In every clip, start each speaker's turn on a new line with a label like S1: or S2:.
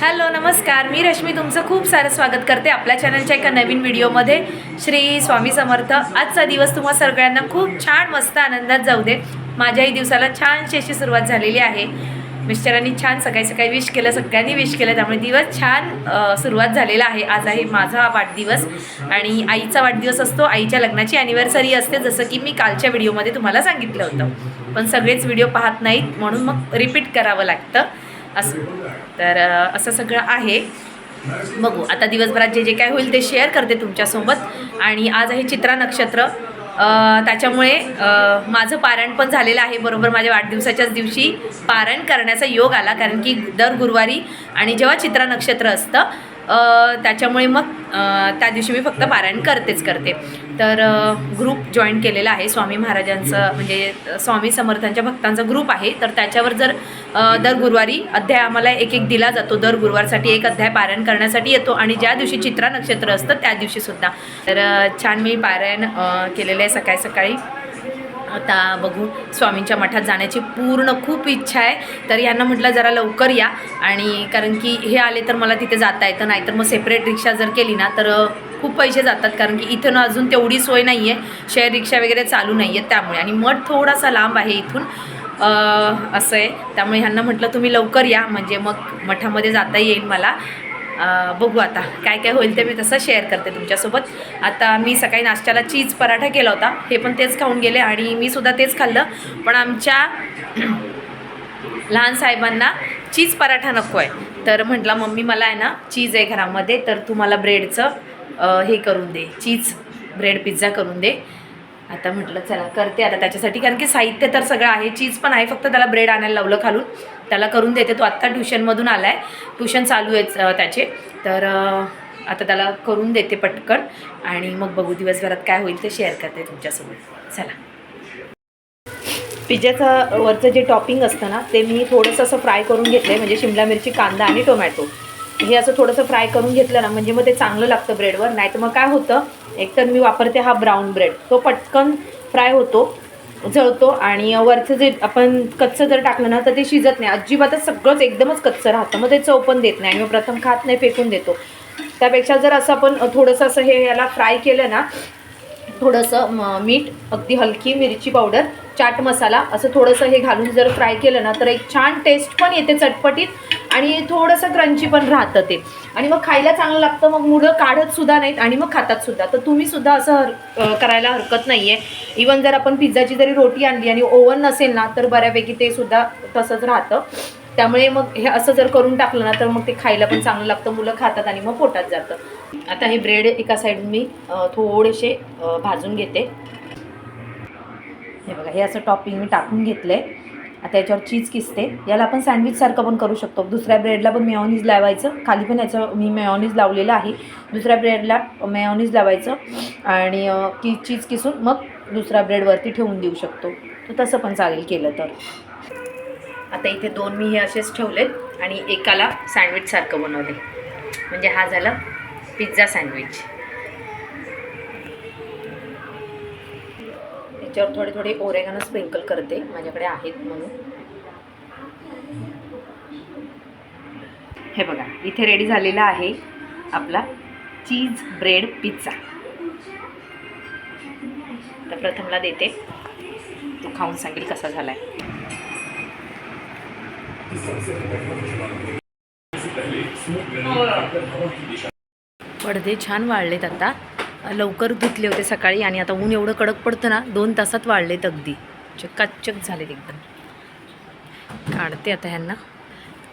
S1: Hello नमस्कार. मी रश्मी तुमचं खूप सारं स्वागत करते आपल्या चॅनलच्या एका नवीन व्हिडिओमध्ये. श्री स्वामी समर्थ आजचा दिवस तुम्हा सगळ्यांना खूप छान मस्त आनंदात जाऊ दे. माझ्याही दिवसाला छानशी अशी सुरुवात झालेली आहे. मिस्टरांनी छान सकाळी सकाळी विश केलं सगळ्यांनी विश केलं त्यामुळे दिवस छान सुरुवात झालेला आहे. आज आहे माझा वाढदिवस आणि आईचा वाढदिवस असतो. आईच्या लग्नाची ॲनिव्हर्सरी असते जसं की मी कालच्या व्हिडिओमध्ये तुम्हाला सांगितलं होतं. पण सगळेच व्हिडिओ पाहत नाहीत म्हणून मग रिपीट करावं लागतं. असं. तर असं सगळं आहे. बघू आता दिवसभरात जे जे काय होईल ते शेअर करते तुमच्यासोबत. आणि आज आहे चित्रा नक्षत्र. त्याच्यामुळे माझं पारायण पण झालेलं आहे. बरोबर माझ्या वाढदिवसाच्याच दिवशी पारायण करण्याचा योग आला. कारण की दर गुरुवारी आणि जेव्हा चित्रा नक्षत्र असतं त्याच्यामुळे मग त्या दिवशी मी फक्त पारायण करतेच करते. तर ग्रुप जॉईन केलेला आहे स्वामी महाराजांचं म्हणजे स्वामी समर्थांच्या भक्तांचा ग्रुप आहे. तर त्याच्यावर जर दर गुरुवारी अध्याय आम्हाला एक एक दिला जातो. दर गुरुवारसाठी एक अध्याय पारायण करण्यासाठी येतो आणि ज्या दिवशी चित्रा नक्षत्र असतं त्या दिवशीसुद्धा तर छान मी पारायण केलेलं आहे सकाळी सकाळी आता बघू स्वामींच्या मठात जाण्याची पूर्ण खूप इच्छा आहे. तर यांना म्हटलं जरा लवकर या. आणि कारण की हे आले तर मला तिथे जाता येतं नाहीतर मग सेपरेट रिक्षा जर केली ना तर खूप पैसे जातात. कारण की इथं ना अजून तेवढी सोय नाही आहे शेअर रिक्षा वगैरे चालू नाही आहेत त्यामुळे. आणि मठ थोडासा लांब आहे इथून. असं आहे. त्यामुळे ह्यांना म्हटलं तुम्ही लवकर या. म्हणजे मग मठामध्ये जाता येईल मला. बघू आता काय काय होईल ते मी तसं शेअर करते तुमच्यासोबत. आता मी सकाळी नाश्त्याला चीज पराठा केला होता. हे पण तेच खाऊन गेले आणि मी सुद्धा तेच खाल्लं. पण आमच्या लहान साहेबांना चीज पराठा नको आहे तर म्हटलं मम्मी मला आहे ना चीज आहे घरामध्ये तर तू मला ब्रेडचं हे करून दे. चीज ब्रेड पिझ्झा करून दे. आता म्हटलं चला करते आता त्याच्यासाठी. कारण की साहित्य तर सगळं आहे. चीज पण आहे फक्त त्याला ब्रेड आणायला लावलं खालून. त्याला करून देते. तो आत्ता ट्युशनमधून आला आहे ट्युशन चालू आहे त्याचे. तर आता त्याला करून देते पटकन. आणि मग बघू दिवसभरात काय होईल ते शेअर करते तुमच्यासोबत. चला. पिझ्झाचं वरचं जे टॉपिंग असतं ना ते मी थोडंसं असं फ्राय करून घेतलं आहे म्हणजे शिमला मिरची कांदा आणि टोमॅटो हे असं थोडंसं फ्राय करून घेतलं ना म्हणजे मग ते चांगलं लागतं ब्रेडवर नाही तर मग काय होतं एकतर मी वापरते हा ब्राऊन ब्रेड तो पटकन फ्राय होतो. जळतो आणि वरचं जे आपण कच्चं जर टाकलं ना तर ते शिजत नाही. अजिबातच सगळंच एकदमच कच्चं राहतं. मग ते चव पण देत नाही. आणि मग प्रथम खात नाही फेकून देतो. त्यापेक्षा जर असं आपण थोडंसं असं हे याला फ्राय केलं ना थोडंसं मीठ अगदी हलकी मिरची पावडर चाट मसाला असं थोडंसं हे घालून जर फ्राय केलं ना तर एक छान टेस्ट पण येते चटपटीत. आणि थोडंसं क्रंची पण राहतं ते. आणि मग खायला चांगलं लागतं मग मुलं काढत सुद्धा नाहीत आणि मग खातात सुद्धा. तर तुम्ही सुद्धा असं हर करायला हरकत नाही आहे इवन जर आपण पिझ्झाची जरी रोटी आणली आणि ओव्हन नसेल ना तर बऱ्यापैकी ते सुद्धा तसंच राहतं. त्यामुळे मग हे असं जर करून टाकलं ना तर मग ते खायला पण चांगलं लागतं मुलं खातात आणि मग पोटात जातं. आता हे ब्रेड एका साईडून मी थोडेसे भाजून घेते. हे बघा हे असं टॉपिंग मी टाकून घेतलं आहे आता याच्यावर चीज किसते. याला आपण सँडविचसारखं पण करू शकतो. दुसऱ्या ब्रेडला पण मेयोनीज लावायचं. खाली पण याचं मी मेयोनीज लावलेलं आहे. दुसऱ्या ब्रेडला मेयोनीज लावायचं. आणि की चीज किसून मग दुसऱ्या ब्रेडवरती ठेवून देऊ शकतो. तर तसं पण चालेल केलं तर. आता इथे दोन मी हे असेच ठेवलेत आणि एकाला सँडविचसारखं बनवले. म्हणजे हा झाला पिझ्झा सँडविच याच्यावर थोडे थोडे ओरेगानं स्प्रिंकल करते. माझ्याकडे आहेत म्हणून. हे बघा इथे रेडी झालेला आहे आपला चीज ब्रेड पिझ्झा तर प्रथमला देते. तू खाऊन सांगेल कसा झाला आहे पडदे छान वाळलेत आता. लवकर धुतले होते सकाळी आणि आता ऊन एवढं कडक पडतं ना दोन तासात वाळलेत अगदी. चकाचक झालेत एकदम. काढते आता ह्यांना.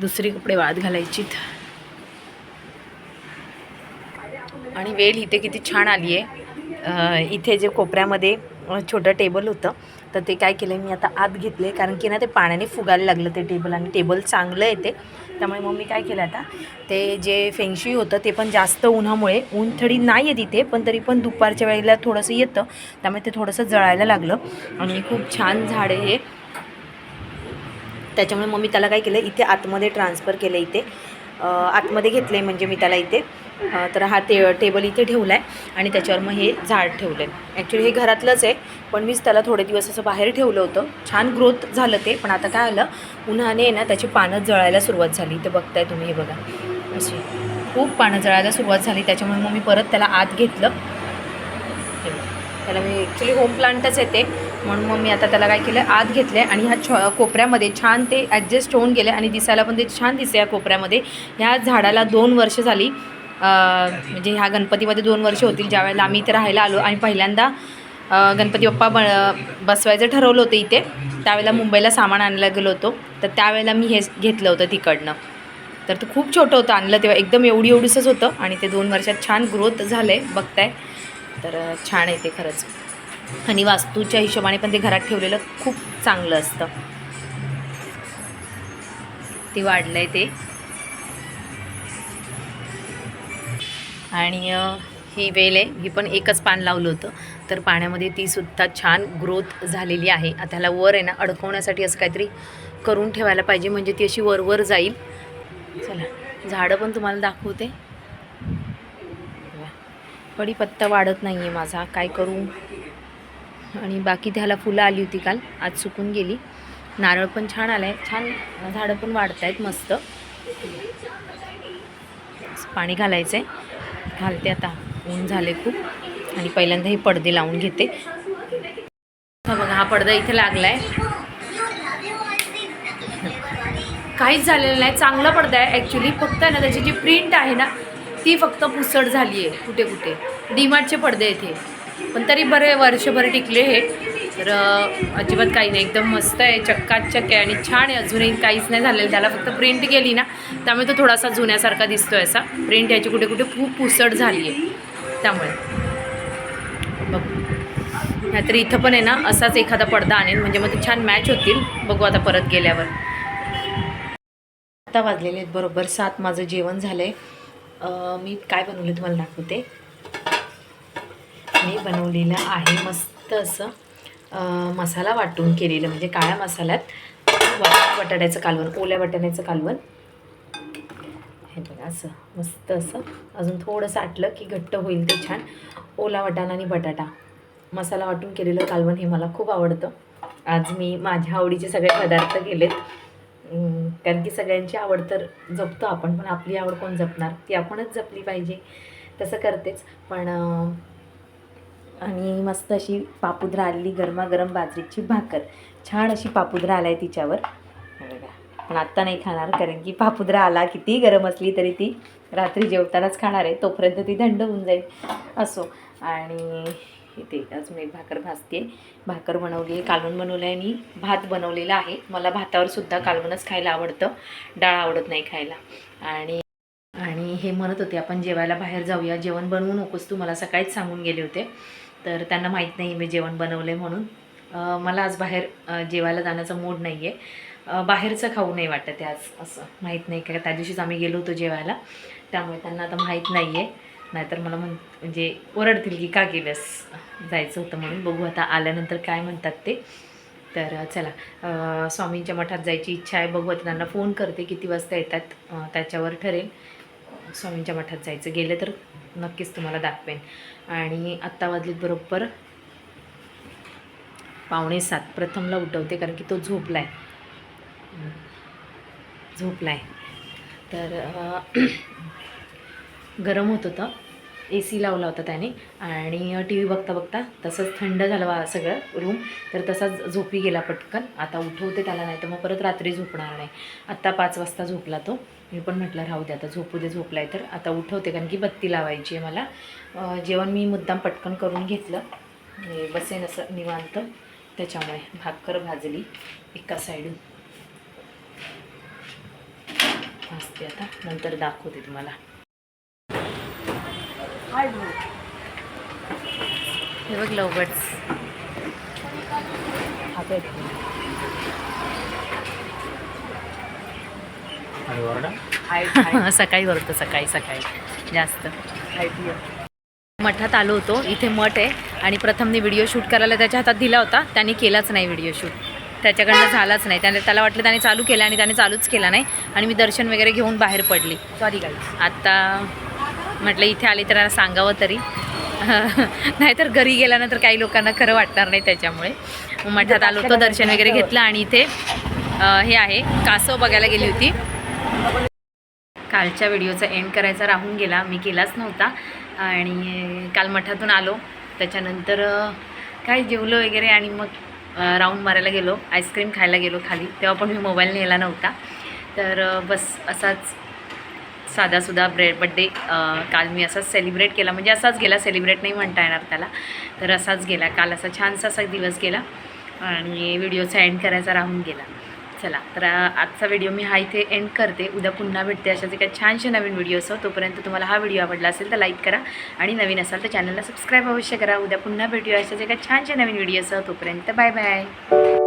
S1: दुसरी कपडे वाळत घालायचीत. आणि वेल इथे किती छान आली आहे इथे जे कोपऱ्यामध्ये छोटं टेबल होतं तर ते काय केलं मी आता आत घेतले कारण की ना ते पाण्याने फुगायला लागलं ते टेबल आणि टेबल चांगलं आहे ते. त्यामुळे मग मी काय केलं आता ते जे फेंगशी होतं ते पण जास्त उन्हामुळे ऊन थोडी नाही आहे तिथे पण तरी पण दुपारच्या वेळेला थोडंसं येतं त्यामुळे ते थोडंसं जळायला लागलं. आणि खूप छान झाड आहे हे. त्याच्यामुळे मग मी त्याला काय केलं इथे आतमध्ये ट्रान्सफर केलं इथे. आतमध्ये आतमध्ये आहे म्हणजे मी त्याला इथे. तर हा ते टेबल इथे ठेवला आहे आणि त्याच्यावर मग हे झाड ठेवलं आहे ॲक्च्युली हे घरातलंच आहे पण मीच त्याला थोडे दिवस असं बाहेर ठेवलं होतं. छान ग्रोथ झालं ते पण आता काय आलं? उन्हाने आहे ना त्याची पानं जळायला सुरुवात झाली. ते बघताय तुम्ही हे बघा. अशी खूप पानं जळायला सुरुवात झाली. त्याच्यामुळे मग मी परत त्याला आत घेतलं. त्याला मी ॲक्च्युली होम प्लांटच येते म्हणून मग मी आता त्याला काय केलं? आत घेतलं आहे आणि ह्या छ कोपऱ्यामध्ये छान ते ॲडजस्ट होऊन गेले आणि दिसायला पण ते छान दिसते या कोपऱ्यामध्ये. ह्या झाडाला दोन वर्ष झाली. म्हणजे ह्या गणपतीमध्ये दोन वर्ष होतील. ज्यावेळेला आम्ही इथे राहायला आलो आणि पहिल्यांदा गणपती बाप्पा ब बसवायचं ठरवलं होतं इथे. त्यावेळेला मुंबईला सामान आणायला गेलो होतो. तर त्यावेळेला मी हे घेतलं होतं तिकडनं. तर ते खूप छोटं होतं. आणलं तेव्हा एकदम एवढी एवढीसच होतं. आणि ते दोन वर्षात छान ग्रोथ झालं आहे बघताय. तर छान आहे ते खरंच. आणि वास्तूच्या हिशोबाने पण ते घरात ठेवलेलं खूप चांगलं असतं. ते वाढलं आहे ते. आणि ही वेल आहे. ही पण एकच पान लावलं होतं. तर पाण्यामध्ये ती सुद्धा छान ग्रोथ झालेली आहे. आता ह्याला वर आहे ना अडकवण्यासाठी असं काहीतरी करून ठेवायला पाहिजे म्हणजे ती अशी वरवर जाईल. चला झाडं पण तुम्हाला दाखवते. कढीपत्ता वाढत नाही आहे माझा काय करू? आणि बाकी त्याला फुलं आली होती काल आज सुकून गेली. नारळ पण छान आलं आहे छान झाडं पण वाढत आहेत मस्त. पाणी घालायचं आहे घालते आता ऊन झाले खूप. आणि पहिल्यांदा हे पडदे लावून घेते. हा बघा हा पडदा इथे लागला आहे काहीच झालेलं नाही चांगला पडदा आहे ॲक्च्युली फक्त आहे ना त्याची जी प्रिंट आहे ना ती फक्त पुसट झाली आहे कुठे कुठे डीमार्टचे पडदे इथे पण तरी बरे वर्षभर टिकले हे. तर अजिबात काही नाही. एकदम मस्त आहे चक्काचक आहे आणि छान आहे. अजूनही काहीच नाही झालेलं. त्याला फक्त प्रिंट गेली ना त्यामुळे तो थोडासा जुन्यासारखा दिसतो आहे असा. प्रिंट याची कुठे कुठे खूप पुसट झाली आहे त्यामुळे. नाहीतर इथं पण आहे ना असाच एखादा पडदा आणेन. म्हणजे मग ते छान मॅच होतील. बघू आता परत गेल्यावर. आता वाजलेले आहेत बरोबर सात. माझं जेवण झालं आहे मी काय बनवलं तुम्हाला दाखवते. मी बनवलेलं आहे मस्त असं मसाला वाटून केलेलं. म्हणजे काळ्या मसाल्यात. बटाट्याचं कालवण ओल्या बटाट्याचं कालवण. हे बघा असं मस्त असं. अजून थोडंसं आटलं की घट्ट होईल ते छान. ओला वाटाणा आणि बटाटा. मसाला वाटून केलेलं कालवण हे मला खूप आवडतं. आज मी माझ्या आवडीचे सगळे पदार्थ केलेत. कारण की सगळ्यांची आवड तर जपतो आपण पण आपली आवड कोण जपणार? ती आपणच जपली पाहिजे. तसं करतेच. पण आणि मस्त अशी पापुद्रा आलेली गरमागरम बाजरीची भाकर. छान अशी पापुद्रा आलाय तिच्यावर. पण आत्ता नाही खाणार कारण की पापुद्रा आला किती गरम असली तरी ती रात्री जेवतानाच खाणार आहे. तोपर्यंत ती थंड होऊन जाईल. असो. आणि इथे अजून एक भाकर भाजते भाकर बनवली आहे कालवण बनवलं आहे आणि भात बनवलेला आहे. मला भातावरसुद्धा कालवणच खायला आवडतं. डाळ आवडत नाही खायला. आणि आणि हे म्हणत होते आपण जेवायला बाहेर जाऊया. जेवण बनवू नकोस. तू मला सकाळीच सांगून गेले होते. तर त्यांना माहीत नाही मी जेवण बनवलं आहे म्हणून मला आज बाहेर जेवायला जाण्याचा मूड नाही आहे बाहेरचं खाऊ नाही वाटत आहे आज असं. माहीत नाही. का त्या दिवशीच आम्ही गेलो होतो जेवायला. त्यामुळे त्यांना आता माहीत नाही आहे नाहीतर मला म्हण म्हणजे ओरडतील की का गेलंस जायचं होतं म्हणून? बघू आता आल्यानंतर काय म्हणतात ते. तर चला स्वामींच्या मठात जायची इच्छा आहे. बघू आता त्यांना फोन करते किती वाजता येतात. त्याच्यावर ठरेल. स्वामींच्या मठात जायचं. गेलं तर नक्कीच तुम्हाला दाखवेन. आणि आत्ता वाजलीत बरोबर पावणे सात. प्रथमला उठवते कारण की तो झोपला आहे झोपला आहे तर गरम होत होतं. ए सी लावला होता त्याने. आणि टी व्ही बघता बघता तसंच थंड झालं सगळं रूम. तर तसाच झोपी गेला पटकन. आता उठवते त्याला नाही तर मग परत रात्री झोपणार नाही. आत्ता पाच वाजता झोपला तो. मी पण म्हटलं राहू दे आता झोपू दे झोपला आहे तर. आता उठवते कारण की बत्ती लावायची आहे मला. जेवण मी मुद्दाम पटकन करून घेतलं. बसेन असं निवांत. त्याच्यामुळे भाकर भाजली एका साईडून. असते आता. नंतर दाखवते तुम्हाला. हे बघ लवबर्ड्स सकाळी वरतं सकाळी सकाळी. जास्त. मठात आलो होतो. इथे मठ आहे. आणि प्रथमने व्हिडिओ शूट करायला त्याच्या हातात दिला होता. त्याने केलाच नाही व्हिडिओ शूट त्याच्याकडनं झालाच नाही. त्याने त्याला वाटलं त्याने चालू केलं आणि त्याने चालूच केला नाही. आणि मी दर्शन वगैरे घेऊन बाहेर पडली. सॉरी गाई आत्ता म्हटलं इथे आले तर सांगावं तरी. नाहीतर घरी गेल्यानंतर काही लोकांना खरं वाटणार नाही त्याच्यामुळे. मग मठात आलो होतो दर्शन वगैरे घेतलं आणि इथे हे आहे कासव बघायला गेली होती. कालच्या व्हिडिओचा एंड करायचा राहून गेला. मी केलाच नव्हता. आणि काल मठातून आलो. त्याच्यानंतर काय जेवलो वगैरे आणि मग राऊंड मारायला गेलो. आईस्क्रीम खायला गेलो खाली. तेव्हा पण मी मोबाईल नेला नव्हता. तर बस असाच साधासुद्धा ब्रेड बड्डे काल मी असाच सेलिब्रेट केला. म्हणजे असाच गेला सेलिब्रेट नाही म्हणता येणार त्याला. तर असाच गेला. काल असा छानसा असा दिवस गेला. आणि व्हिडिओचा एंड करायचा राहून गेला. चला तर आजचा व्हिडिओ मी हा इथे एंड करते. उद्या पुन्हा भेटते अशाच एका छानशे नवीन व्हिडिओ असो. तोपर्यंत तुम्हाला हा व्हिडिओ आवडला असेल तर लाईक करा. आणि नवीन असाल तर चॅनलला सबस्क्राईब अवश्य करा. उद्या पुन्हा भेटूया अशाच एका छानशे नवीन व्हिडिओ असो. तोपर्यंत बाय बाय